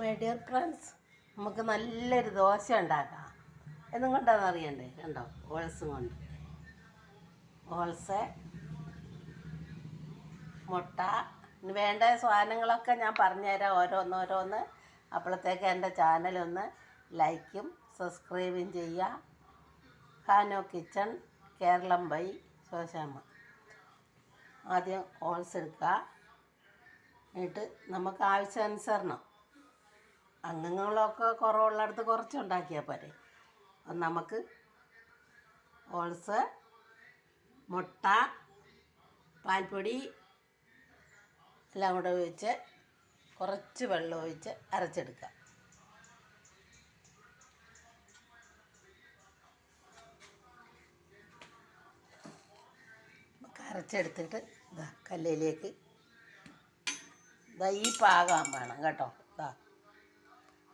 My dear friends നമുക്ക് നല്ലൊരു ദോശ ഉണ്ടാക്കാം. എന്നും കൊണ്ടാന്ന് അറിയണ്ടേ? കണ്ടോ? ഓൾസും കൊണ്ട്. ഓൾസ് മുട്ട. ഇനി വേണ്ട സാധനങ്ങളൊക്കെ ഞാൻ പറഞ്ഞുതരാം ഓരോന്നോരോന്ന്. അപ്പോഴത്തേക്ക് എന്റെ ചാനലൊന്ന് ലൈക്കും സബ്സ്ക്രൈബും ചെയ്യുക. ഹാനോ കിച്ചൺ കേരളം ബൈ ശോശാമ്മ. ആദ്യം ഓൾസ് എടുക്കുക. എന്നിട്ട് നമുക്ക് ആവശ്യാനുസരണം. അംഗങ്ങളൊക്കെ കുറവുള്ളിടത്ത് കുറച്ച് ഉണ്ടാക്കിയാൽ പോരെ. അപ്പം നമുക്ക് ഓൾസ് മുട്ട പാൽപ്പൊടി എല്ലാം കൂടെ ഒഴിച്ച് കുറച്ച് വെള്ളം ഒഴിച്ച് അരച്ചെടുക്കാം അരച്ചെടുത്തിട്ട് ഇതാ കല്ലിലേക്ക് ഇതാ ഈ പാകം വേണം കേട്ടോ. ഇതാ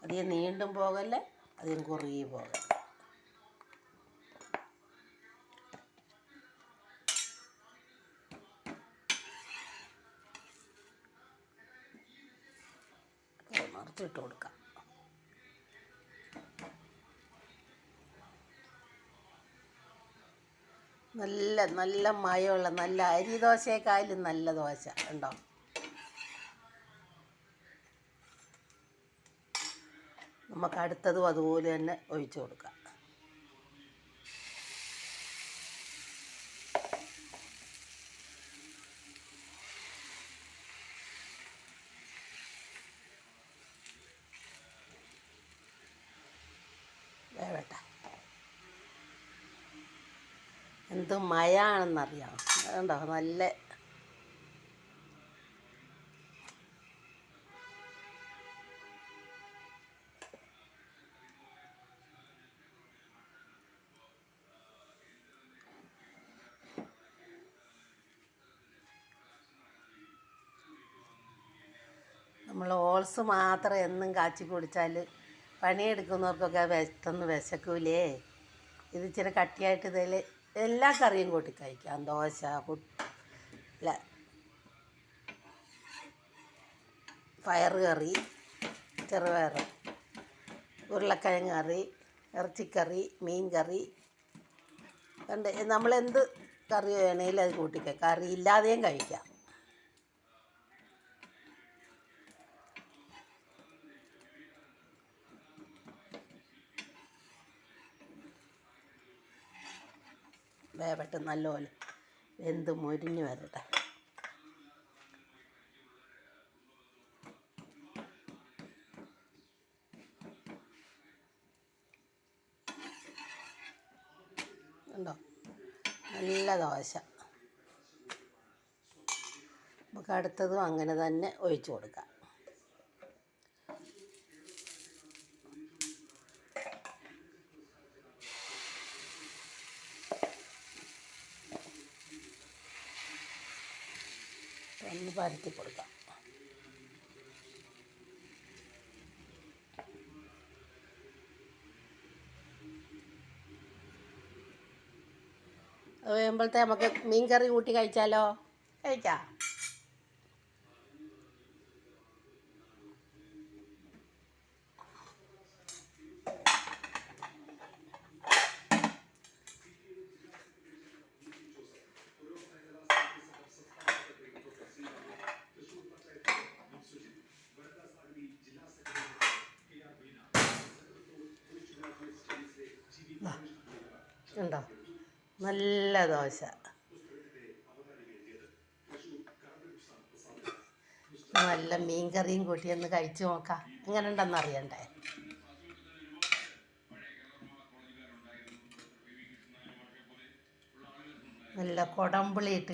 അധികം നീണ്ടും പോകല്ല അധികം കുറുകി പോകല്ല. മറച്ചിട്ട് കൊടുക്കാം. നല്ല നല്ല മയമുള്ള നല്ല അരി ദോശയെക്കാളും നല്ല ദോശ ഉണ്ടോ നമുക്ക് അടുത്തതും അതുപോലെ തന്നെ ഒഴിച്ചു കൊടുക്കാം. എന്ത് മയാണെന്നറിയാം. അതുണ്ടോ നല്ല നമ്മൾ ഓൾസ് മാത്രം എന്നും കാച്ചി കുടിച്ചാൽ പണിയെടുക്കുന്നവർക്കൊക്കെ വിശത്തൊന്ന് വിശക്കൂലേ. ഇത് ഇച്ചിരി കട്ടിയായിട്ട് ഇതിൽ എല്ലാ കറിയും കൂട്ടി കഴിക്കാം. ദോശ അല്ല. പയർ കറി ചെറുപയർ ഉരുളക്കിഴങ്ങ് കറി ഇറച്ചിക്കറി മീൻ കറി. കണ്ട് നമ്മളെന്ത് കറി വേണേലും അത് കൂട്ടിക്കാം കറി ഇല്ലാതെയും കഴിക്കാം. വേവട്ടെ നല്ലപോലെ. വെന്ത് മുരിഞ്ഞ് വരട്ടെ. ഉണ്ടോ നല്ല ദോശ. നമുക്ക് അടുത്തതും അങ്ങനെ തന്നെ ഒഴിച്ചു കൊടുക്കാം. ഒന്ന് പരത്തി കൊടുക്കാം. അത് കഴിയുമ്പോഴത്തെ നമുക്ക് മീൻ കറി കൂട്ടി കഴിച്ചാലോ? കഴിക്കാം. ഉണ്ടോ? നല്ല ദോശ. നല്ല മീൻ കറിയും കൂട്ടി ഒന്ന് കഴിച്ചു നോക്കാം. എങ്ങനെ ഉണ്ടെന്ന് അറിയണ്ടേ? നല്ല കൊടംപുളി ഇട്ട്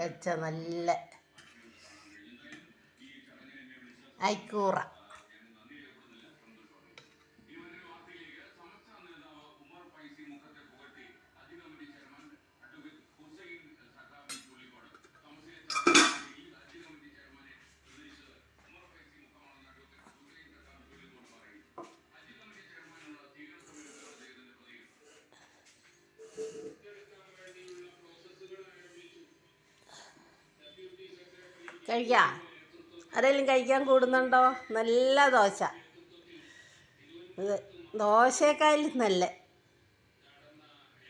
വെച്ച നല്ല ഐക്കൂറ കഴിക്കാം? ആരെങ്കിലും കഴിക്കാൻ കൂടുന്നുണ്ടോ? നല്ല ദോശ. ഇത് ദോശയേക്കാളും നല്ല.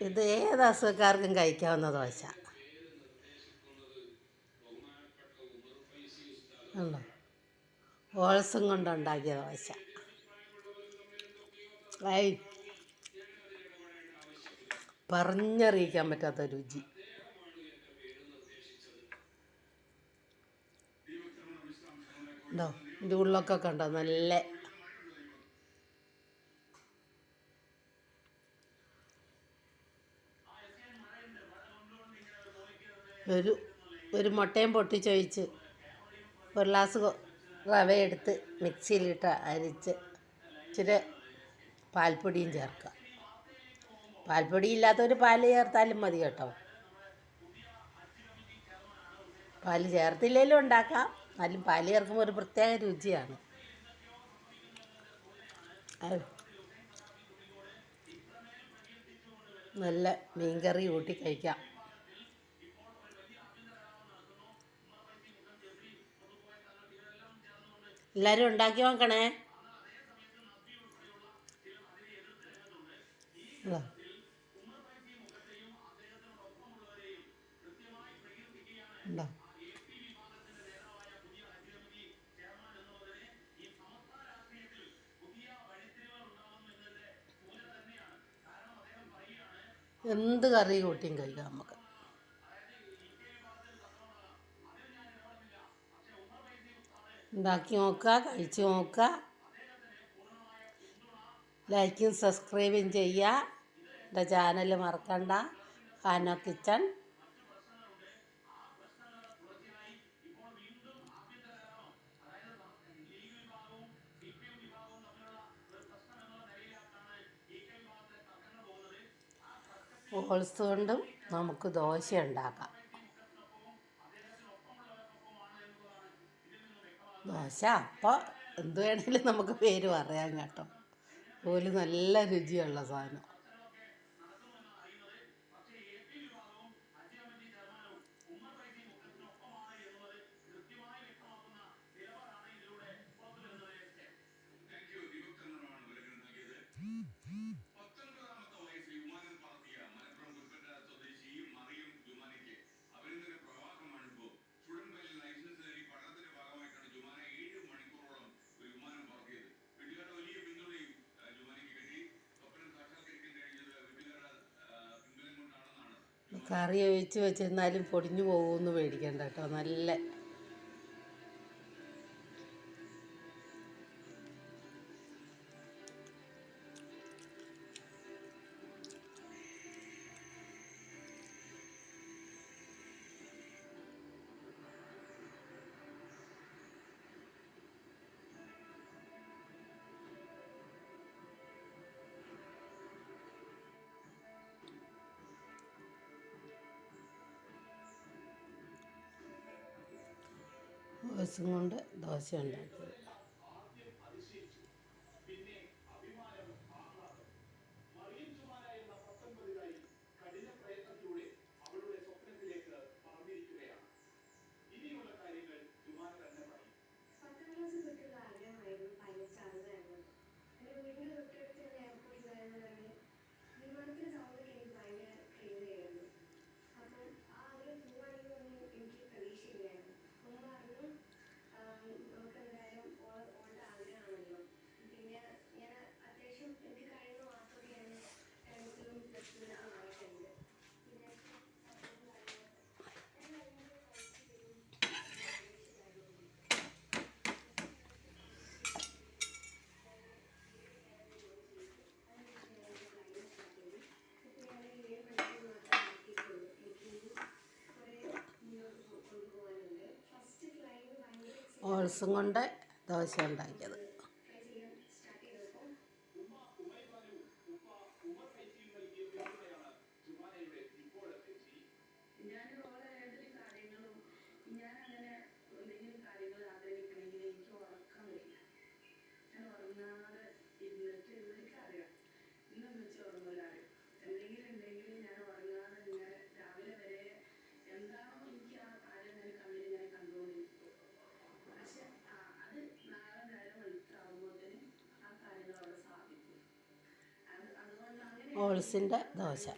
ഇത് ഏത് അസുഖക്കാർക്കും കഴിക്കാവുന്ന ദോശ. ഓൾസും കൊണ്ടുണ്ടാക്കിയ ദോശ. പറഞ്ഞറിയിക്കാൻ പറ്റാത്ത രുചി. ഉണ്ടോ ഇത് ഉള്ളൊക്കെ കണ്ടോ? നല്ല ഒരു ഒരു മുട്ടയും പൊട്ടിച്ചൊഴിച്ച് ഒരു ഗ്ലാസ് റവ എടുത്ത് മിക്സിയിലിട്ട് അരിച്ച് ഇച്ചിരി പാൽപ്പൊടിയും ചേർക്കുക. പാൽപ്പൊടി ഇല്ലാത്തൊരു പാൽ ചേർത്താലും മതി കേട്ടോ. പാൽ ചേർത്തില്ലെങ്കിലും ഉണ്ടാക്കാം. എന്നാലും പാൽ ചേർക്കുമ്പോൾ ഒരു പ്രത്യേക രുചിയാണ്. നല്ല മീൻകറി കൂട്ടി കഴിക്കാം. എല്ലാവരും ഉണ്ടാക്കി നോക്കണേ. ഉണ്ടോ? എന്ത് കറി കൂട്ടിയും കഴിക്കാം നമുക്ക്. ഉണ്ടാക്കി നോക്കുക കഴിച്ചു നോക്കുക. ലൈക്കും സബ്സ്ക്രൈബും ചെയ്യുക. എന്റെ ചാനൽ മറക്കണ്ട. ഹാനോ കിച്ചൺ ഓൾസ് കൊണ്ടും നമുക്ക് ദോശ ഉണ്ടാക്കാം. ദോശ അപ്പം എന്ത് വേണേലും നമുക്ക് പേര് പറയാം കേട്ടോ. പോലും നല്ല രുചിയുള്ള സാധനം. കറി ഒഴിച്ച് വെച്ചിരുന്നാലും പൊടിഞ്ഞു പോകുമെന്ന് പേടിക്കണ്ട കേട്ടോ. നല്ല ദിവസം കൊണ്ട് ദോശ ഉണ്ടാക്കിയത് ഓൾസും കൊണ്ട് ദോശ ഉണ്ടാക്കിയത്. ഓൾസിന്റെ ദോശ.